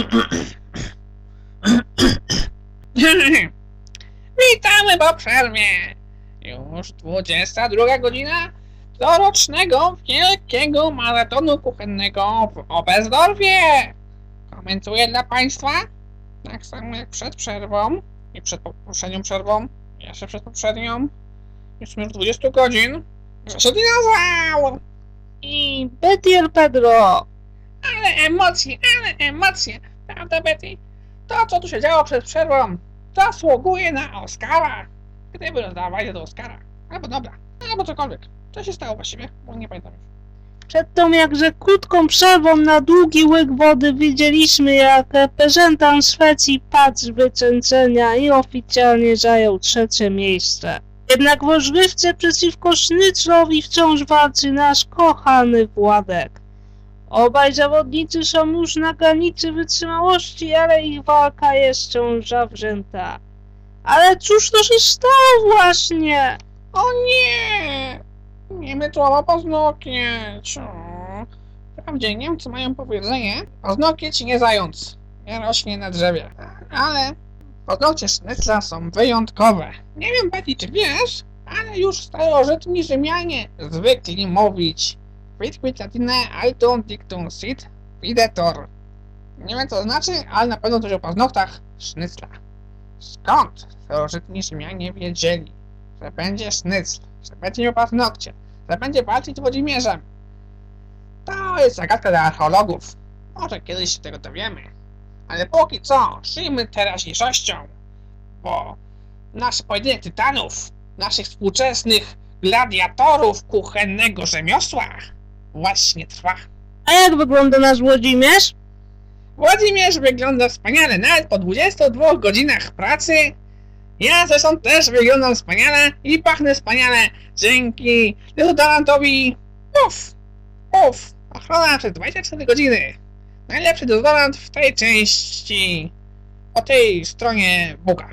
Witamy po przerwie. Już 22 godzina corocznego wielkiego maratonu kuchennego w Oberstdorfie. Komentuję dla Państwa, tak samo jak przed przerwą i przed poprzednią przerwą, jeszcze przed poprzednią, już już 20 godzin, Grzesiu Dinozaur! I Betier Pedro. Ale emocje, ale emocje, prawda Betty? To, co tu się działo przed przerwą, zasługuje na Oscara. Gdyby rozdawali do Oscara. Albo dobra, albo cokolwiek. Co się stało właściwie? Bo nie pamiętam już. Przed tą jakże krótką przerwą na długi łyk wody widzieliśmy, jak reprezentant Szwecji patrz wycieńczenia i oficjalnie zajął trzecie miejsce. Jednak w rozgrywce przeciwko Sznyclowi wciąż walczy nasz kochany Władek. Obaj zawodnicy są już na granicy wytrzymałości, ale ich walka jest wciąż zawrzęta. Ale cóż to się stało właśnie? O nie! Nie słowa paznokieć. Wprawdzie Niemcy mają powiedzenie, paznokieć nie zając. Nie rośnie na drzewie. Ale paznokcie sznycla są wyjątkowe. Nie wiem, Betty, czy wiesz, ale już starożytni Rzymianie zwykli mówić Quid latine altum dictum sit videtor. Nie wiem co to znaczy, ale na pewno coś o paznokciach sznycla. Skąd starożytni Rzymianie wiedzieli, że będzie sznycl, że będzie miał paznokcie, że będzie walczyć z Włodzimierzem? To jest zagadka dla archeologów. Może kiedyś się tego dowiemy. Ale póki co, żyjmy teraźniejszością, bo nasz pojedynek tytanów, naszych współczesnych gladiatorów kuchennego rzemiosła właśnie trwa. A jak wygląda nasz Włodzimierz? Włodzimierz wygląda wspaniale, nawet po 22 godzinach pracy. Ja zresztą też wyglądam wspaniale i pachnę wspaniale dzięki dezodorantowi Puff. Puff. Ochrona przez 24 godziny. Najlepszy dezodorant w tej części, po tej stronie buka.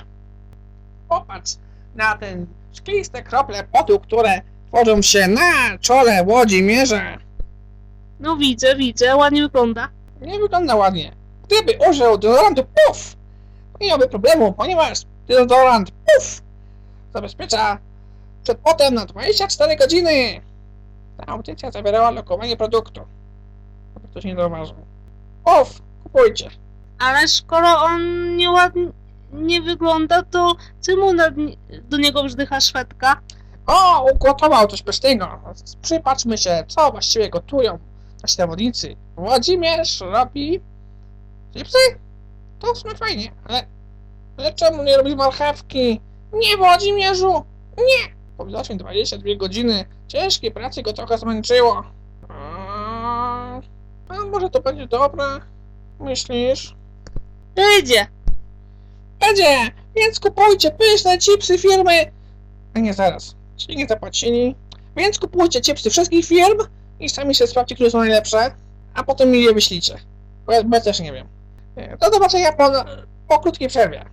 Popatrz na te szkliste krople potu, które tworzą się na czole Włodzimierza. No widzę, widzę, ładnie wygląda. Nie wygląda ładnie. Gdyby użył dezodorantu PUF, nie miałby problemu, ponieważ dezodorant PUF zabezpiecza przed potem na 24 godziny. Ta audycja zawierała lokowanie produktu. Aby ktoś nie zauważył. PUF, kupujcie. Ale skoro on nieładnie nie wygląda, to czemu do niego wzdycha Szwedka? O, ugotował coś pysznego. Przypatrzmy się, co właściwie gotują nasi zawodnicy. Włodzimierz robi chipsy? To w sumie fajnie, ale, ale czemu nie robi marchewki? Nie, Włodzimierzu! Nie! Po widocznie 22 godziny ciężkiej pracy go trochę zmęczyło. A, a może to będzie dobre? Myślisz? Wyjdzie. Będzie! Więc kupujcie pyszne chipsy firmy... A nie, zaraz. Ci nie zapłacili. Więc kupujcie chipsy wszystkich firm i sami się sprawdźcie, które są najlepsze, a potem mi je wyślijcie. Bo ja, bo ja też nie wiem. Do zobaczenia po, po krótkiej przerwie.